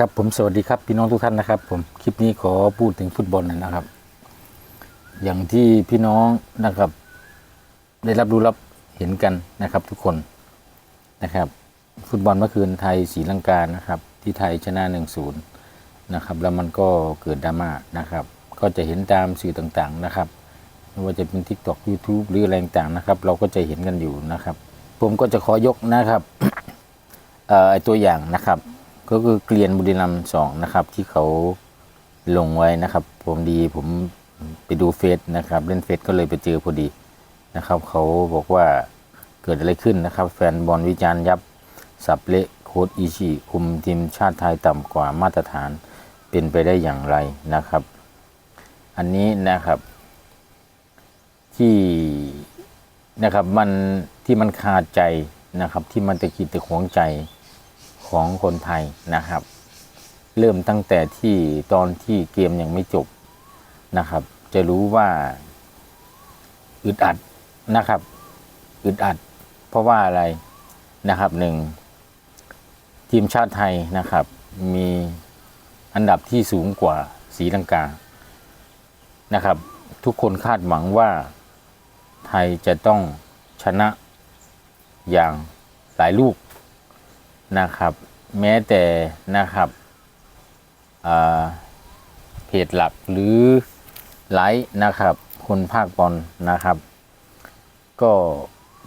ครับผมสวัสดีครับพี่น้องทุกท่านนะครับ ผมคลิปนี้ขอพูดถึงฟุตบอลหน่อยนะครับ อย่างที่พี่น้องนะครับ ได้รับรู้รับเห็นกันนะครับ ทุกคนนะครับ ฟุตบอลเมื่อคืนไทยศรีลังกานะครับ ที่ไทยชนะ1นศูนย์นะครับ แล้วมันก็เกิดดราม่านะครับ ก็จะเห็นตามสื่อต่างๆนะครับไม่ว่าจะเป็น TikTok YouTube หรืออะไรต่างๆนะครับ เราก็จะเห็นกันอยู่นะครับ ผมก็จะขอยกนะครับเอ่อไอตัวอย่างนะครับ ก็คือเกลียนบุรีรัมย์สองนะครับ ที่เขาลงไว้นะครับ ผมดีผมไปดูเฟซนะครับ เล่นเฟซก็เลยไปเจอพอดีนะครับ เขาบอกว่าเกิดอะไรขึ้นนะครับ แฟนบอลวิจารณ์ยับสับเละโค้ดอิชิคุมทีมชาติไทยต่ำกว่ามาตรฐานเป็นไปได้อย่างไรนะครับ อันนี้นะครับ ที่นะครับมันที่มันคาใจนะครับ ที่มันตะกิดตะขวงใจ ของคนไทยนะครับ เริ่มตั้งแต่ที่ตอนที่เกมยังไม่จบนะครับ จะรู้ว่าอึดอัดนะครับอึดอัด เพราะว่าอะไรนะครับหนึ่งทีมชาติไทยนะครับ มีอันดับที่สูงกว่าศรีลังกานะครับ ทุกคนคาดหวังว่าไทยจะต้องชนะอย่างหลายลูก นะครับ แม้แต่นะครับเพจหลักหรือไลฟ์นะครับคนภาคบอลนะครับ ก็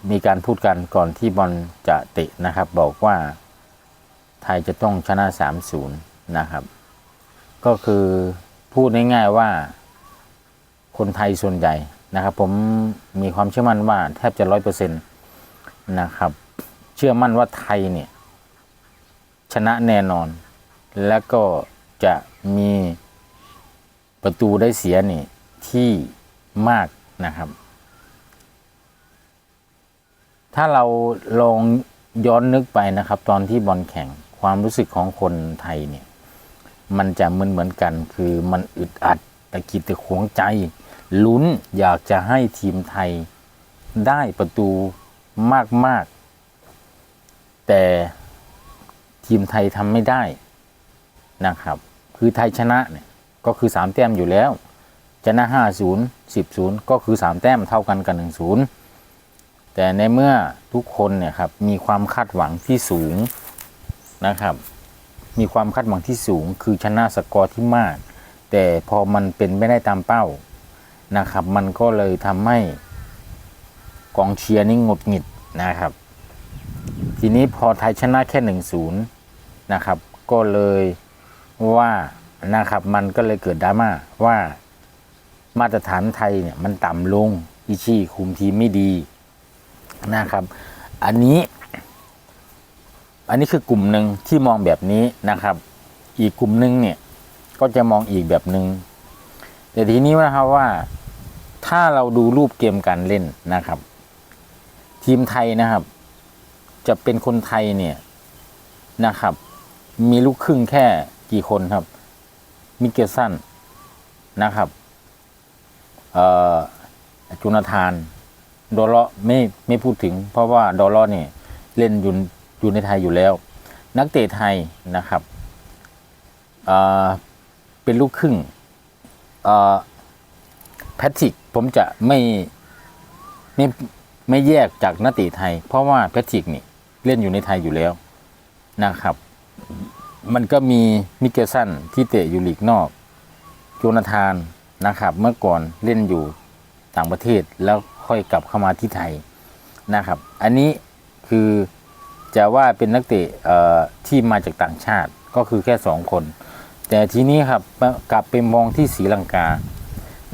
มีการพูดกันก่อนที่บอลจะเตะนะครับ บอกว่าไทยจะต้องชนะ 3-0 นะครับ ก็คือพูดง่ายๆว่าคนไทยส่วนใหญ่นะครับ ผมมีความเชื่อมั่นว่าแทบจะร้อยเปอร์เซ็นต์นะครับ เชื่อมั่นว่าไทยเนี่ย ชนะแน่นอน แล้วก็จะมีประตูได้เสียนี่ที่มากนะครับ ถ้าเราลองย้อนนึกไปนะครับ ตอนที่บอลแข่งความรู้สึกของคนไทยเนี่ย มันจะเหมือนเหมือนกัน คือมันอึดอัดตะกิดตะขวงใจ ลุ้นอยากจะให้ทีมไทยได้ประตูมาก ๆ แต่ ทีมไทยทำไม่ได้นะครับ คือไทยชนะเนี่ยก็คือ 3 แต้มอยู่แล้ว ชนะ 5 0 10 0 ก็คือ 3 แต้มเท่ากันกับ1 0 แต่ในเมื่อทุกคนเนี่ยครับมีความคาดหวังที่สูงนะครับ มีความคาดหวังที่สูง คือชนะสกอร์ที่มาก แต่พอมันเป็นไม่ได้ตามเป้านะครับ มันก็เลยทำให้กองเชียร์นี่งดหงิดนะครับ ทีนี้พอไทยชนะแค่หนึ่งศู นะครับ ก็เลยว่านะครับมันก็เลยเกิดดราม่าว่ามาตรฐานไทยเนี่ยมันต่ำลงอิชิคุมทีมไม่ดีนะครับ อันนี้อันนี้คือกลุ่มหนึ่งที่มองแบบนี้นะครับ อีกกลุ่มหนึ่งเนี่ยก็จะมองอีกแบบหนึง่งแต่ทีนี้นะครับว่าถ้าเราดูรูปเกมการเล่นนะครับ ทีมไทยนะครับ จะเป็นคนไทยเนี่ยนะครับ มีลูกครึ่งแค่กี่คนครับ มิเกลสันนะครับเอ่อจุนาธาน ดอลเลาะไม่ไม่พูดถึง เพราะว่าดอลเลาะเนี่ยเล่นอยู่อยู่ในไทยอยู่แล้ว นักเตะไทยนะครับเอ่อเป็นลูกครึ่งเอ่อแพทริกผมจะไม่ไม่ไม่แยกจากนักเตะไทย เพราะว่าแพทริกนี่เล่นอยู่ในไทยอยู่แล้วนะครับ มันก็มีมิเกลสันที่เตะอยู่ลีกนอกโจนาธานนะครับ เมื่อก่อนเล่นอยู่ต่างประเทศแล้วค่อยกลับเข้ามาที่ไทยนะครับ อันนี้คือจะว่าเป็นนักเตะที่มาจากต่างชาติก็คือแค่สองคน แต่ทีนี้ครับกลับไปมองที่ศรีลังกา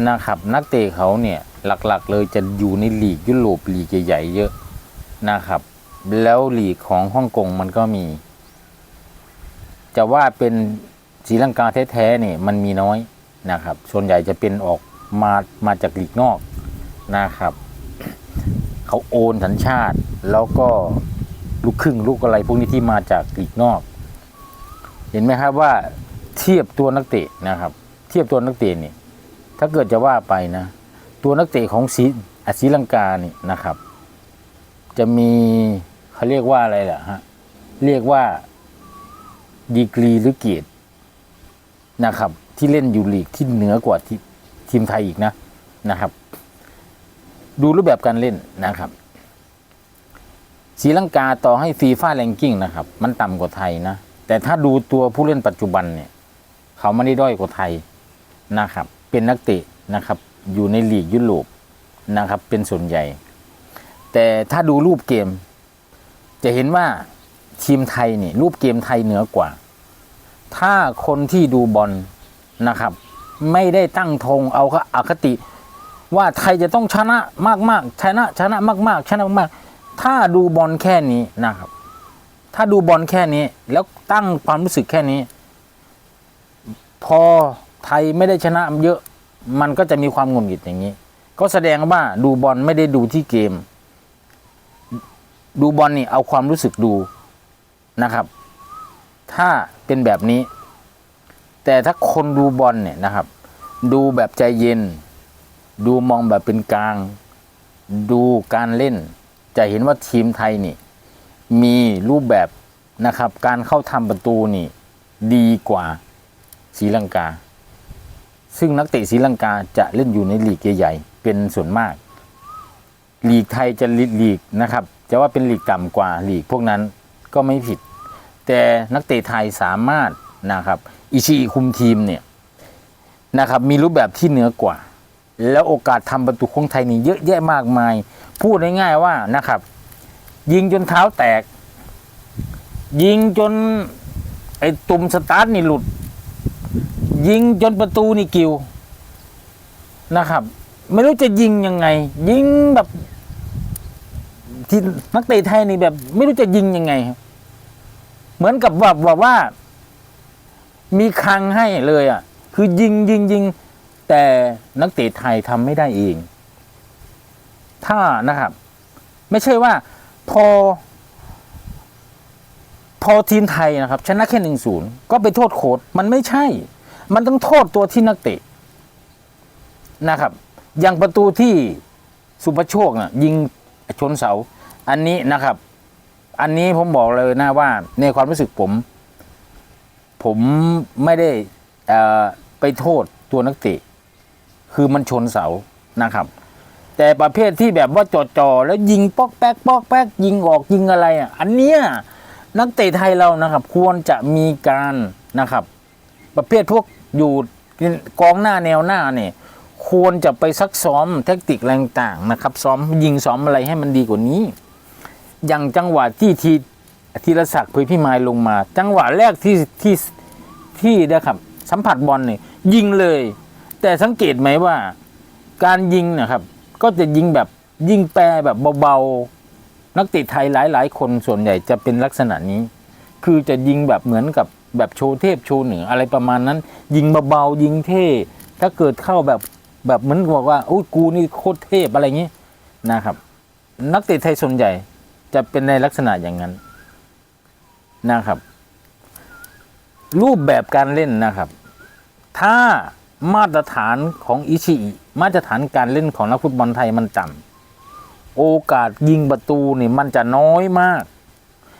นะครับ นักเตะเขาเนี่ยหลักๆเลยจะอยู่ในลีกยุโรปลีกใหญ่ๆเยอะนะครับ แล้วลีกของฮ่องกงมันก็มี จะว่าเป็นศรีลังกาแท้ๆเนี่ยมันมีน้อยนะครับ ส่วนใหญ่จะเป็นออกมามาจากลีกนอกนะครับ เขาโอนสัญชาติ แล้วก็ลูกครึ่งลูกอะไรพวกนี้ที่มาจากลีกนอก เห็นไหมครับว่าเทียบตัวนักเตะนะครับ เทียบตัวนักเตะเนี่ยถ้าเกิดจะว่าไปนะ ตัวนักเตะของศรีอะศรีลังกานี่นะครับ จะมีเขาเรียกว่าอะไรล่ะฮะเรียกว่า ดีกรีหรือเกียรตินะครับ ที่เล่นอยู่ลีกที่เหนือกว่าทีทีมไทยอีกนะนะครับ ดูรูปแบบการเล่นนะครับศรีลังกาต่อให้ฟีฟ่าแรงกิ้งนะครับ มันต่ำกว่าไทยนะ แต่ถ้าดูตัวผู้เล่นปัจจุบันเนี่ย เขาไม่ได้ด้อยกว่าไทยนะครับ เป็นนักเตะนะครับ อยู่ในลีกยุโรปนะครับ เป็นส่วนใหญ่ แต่ถ้าดูรูปเกม จะเห็นว่า ทีมไทยนี่รูปเกมไทยเหนือกว่า ถ้าคนที่ดูบอลนะครับ ไม่ได้ตั้งธงเอาอคติ ว่าไทยจะต้องชนะมากๆชนะชนะมาก ๆ ชนะมากๆถ้าดูบอลแค่นี้นะครับ ถ้าดูบอลแค่นี้แล้วตั้งความรู้สึกแค่นี้ พอไทยไม่ได้ชนะเยอะ มันก็จะมีความงุดหงิดอย่างนี้ ก็แสดงว่าดูบอลไม่ได้ดูที่เกม ดูบอลนี่เอาความรู้สึกดู นะครับ ถ้าเป็นแบบนี้ แต่ถ้าคนดูบอลเนี่ยนะครับ ดูแบบใจเย็น ดูมองแบบเป็นกลาง ดูการเล่น จะเห็นว่าทีมไทยนี่ มีรูปแบบนะครับ การเข้าทำประตูนี่ ดีกว่าศรีลังกา ซึ่งนักเตะศรีลังกาจะเล่นอยู่ในลีกใหญ่ๆเป็นส่วนมากลีกไทยจะลีกนะครับจะว่าเป็นลีกต่ำกว่าลีกพวกนั้น ก็ไม่ผิด แต่นักเตะไทยสามารถนะครับอิชิคุมทีมเนี่ยนะครับมีรูปแบบที่เหนือกว่า แล้วโอกาสทำประตูของไทยนี่เยอะแยะมากมาย พูดง่ายๆว่านะครับ ยิงจนเท้าแตก ยิงจนไอ้ตุ่มสตาร์ทนี่หลุด ยิงจนประตูนี่กิวนะครับ ไม่รู้จะยิงยังไง ยิงแบบที่นักเตะไทยนี่แบบ ไม่รู้จะยิงยังไงครับ เหมือนกับว่าบอกว่า มีคังให้เลยอะ คือยิงยิงยิงแต่นักเตะไทยทำไม่ได้เอง ถ้านะครับ ไม่ใช่ว่าพอ พอทีมไทยนะครับ ชนะแค่หนึ่งศูนย์ก็ไปโทษโค้ดมันไม่ใช่ มันต้องโทษตัวที่นักเตะนะครับ อย่างประตูที่สุภโชคน่ะยิงชนเสา อันนี้นะครับ อันนี้ผมบอกเลยนะว่าในความรู้สึกผม ผมไม่ได้ไปโทษตัวนักเตะคือมันชนเสานะครับ แต่ประเภทที่แบบว่าจอดจ่อแล้วยิงป๊อกแป๊กป๊อกแป๊กยิงออกยิงอะไรอะ อันเนี้ยนักเตะไทยเรานะครับ ควรจะมีการนะครับ ประเภทพวกอยู่กองหน้าแนวหน้าเนี่ยควรจะไปซักซ้อมแทคติกอะไรต่างนะครับ ซ้อมยิงซ้อมอะไรให้มันดีกว่านี้ อย่างจังหวะที่ทีธีรศักดิ์เผยพิมายลงมา จังหวะแรกที่ที่ที่นะครับ สัมผัสบอลเนี่ยยิงเลย แต่สังเกตไหมว่า การยิงนะครับ ก็จะยิงแบบยิงแปรแบบเบาๆ นักเตะไทยหลายๆ คนส่วนใหญ่จะเป็นลักษณะนี้ คือจะยิงแบบเหมือนกับแบบโชว์เทพโชว์เหนืออะไรประมาณนั้น ยิงเบาๆยิงเท่ ถ้าเกิดเข้าแบบแบบเหมือนบอกว่าโอ้กูนี่โคตรเทพอะไรอย่างนี้นะครับ นักเตะไทยส่วนใหญ่ จะเป็นในลักษณะอย่างนั้นนะครับ รูปแบบการเล่นนะครับ ถ้ามาตรฐานของอิชิอิมาตรฐานการเล่นของนักฟุตบอลไทยมันต่ำโอกาสยิงประตูนี่มันจะน้อยมาก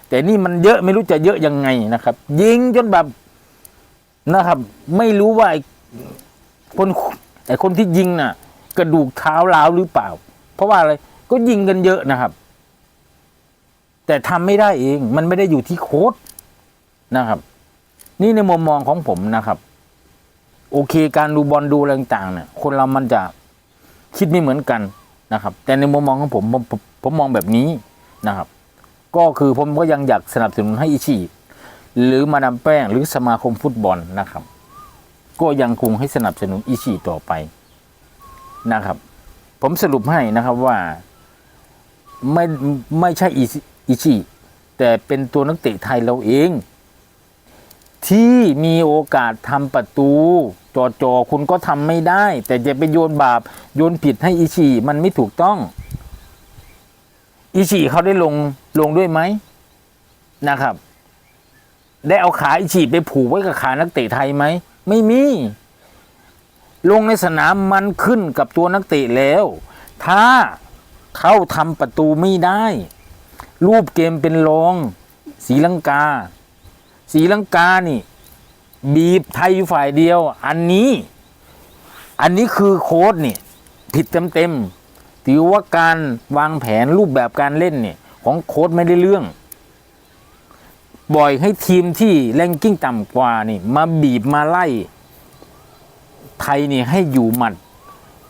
แต่นี่มันเยอะไม่รู้จะเยอะยังไงนะครับ ยิงจนแบบนะครับ ไม่รู้ว่าไอ้คนไอ้คนที่ยิงน่ะ กระดูกเท้าล้าวหรือเปล่า เพราะว่าอะไรก็ยิงกันเยอะนะครับ แต่ทำไม่ได้เอง มันไม่ได้อยู่ที่โค้ดนะครับ นี่ในมุมมองของผมนะครับ โอเค การดูบอลดูอะไรต่างเนี่ย คนเรามันจะคิดไม่เหมือนกันนะครับ แต่ในมุมมองของผมผมผมผมมองแบบนี้นะครับ ก็คือผมก็ยังอยากสนับสนุนให้อิชิหรือมาดามแป้งหรือสมาคมฟุตบอลนะครับ ก็ยังคงให้สนับสนุนอิชิต่อไปนะครับ ผมสรุปให้นะครับว่าไม่ไม่ใช่อิชิ อิชิแต่เป็นตัวนักเตะไทยเราเอง ที่มีโอกาสทำประตูจอจอๆคุณก็ทำไม่ได้ แต่จะไปโยนบาป โยนผิดให้อิชิมันไม่ถูกต้อง อิชิเขาได้ลงลงด้วยไหมนะครับ ได้เอาขาอิชิไปผูกไว้กับขานักเตะไทยไหม ไม่มี ลงในสนามมันขึ้นกับตัวนักเตะแล้ว ถ้าเขาทำประตูไม่ได้ รูปเกมเป็นรองสีลังกาศรีลังกานี่ บีบไทยอยู่ฝ่ายเดียว อันนี้ อันนี้คือโค้ดนี่ ผิดเต็มๆถือว่าการวางแผนรูปแบบการเล่นเนี่ย ของโค้ดไม่ได้เรื่องบ่อยให้ทีมที่แรงกิ้งต่ำกว่านี่ มาบีบมาไล่ ไทยนี่ให้อยู่หมัด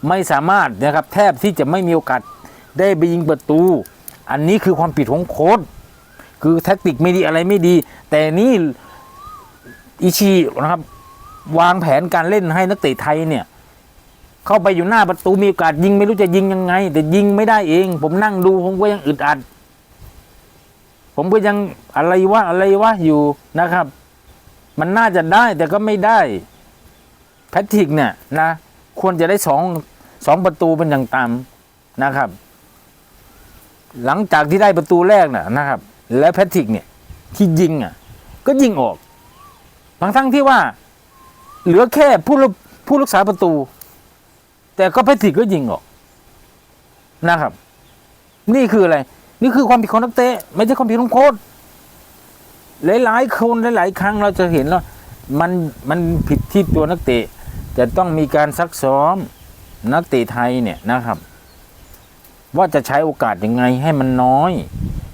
ไม่สามารถนะครับ แทบที่จะไม่มีโอกาสได้ไปยิงประตู อันนี้คือความผิดของโค้ดคือแท็กติกไม่ดีอะไรไม่ดี แต่นี่อิชินะครับ วางแผนการเล่นให้นักเตะไทยเนี่ย เข้าไปอยู่หน้าประตูมีโอกาสยิงไม่รู้จะยิงยังไง แต่ยิงไม่ได้เอง ผมนั่งดูผมก็ยังอึดอัด ผมก็ยังอะไรวะอะไรวะอยู่นะครับ มันน่าจะได้แต่ก็ไม่ได้แพทริกเนี่ยนะ ควรจะได้สองสองประตูเป็นอย่างต่ำนะครับ หลังจากที่ได้ประตูแรกน่ะนะครับ แล้วแพทริกเนี่ยที่ยิงอะ ก็ยิงออกทั้งทั้งที่ว่า เหลือแค่ผู้รักผู้รักษาประตู แต่ก็แพทริกก็ยิงออกนะครับ นี่คืออะไร นี่คือความผิดของนักเตะไม่ใช่ความผิดของโค้ชหลายๆคนหลายๆครั้งเราจะเห็นว่ามันมันผิดที่ตัวนักเตะ จะต้องมีการซักซ้อมนักเตะไทยเนี่ยนะครับ ว่าจะใช้โอกาสยังไงให้มันน้อย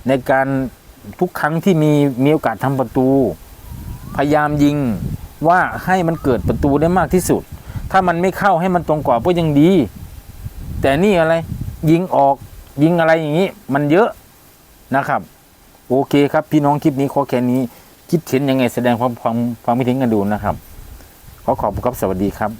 ในการทุกครั้งที่มีมีโอกาสทำประตู พยายามยิงว่าให้มันเกิดประตูได้มากที่สุด ถ้ามันไม่เข้าให้มันตรงกว่าก็ยังดี แต่นี่อะไรยิงออกยิงอะไรอย่างนี้ มันเยอะนะครับ โอเคครับพี่น้องคลิปนี้ขอแค่นี้คิดเห็นยังไงแสดงความความความคิดเห็นกันดูนะครับ ขอขอบคุณครับสวัสดีครับ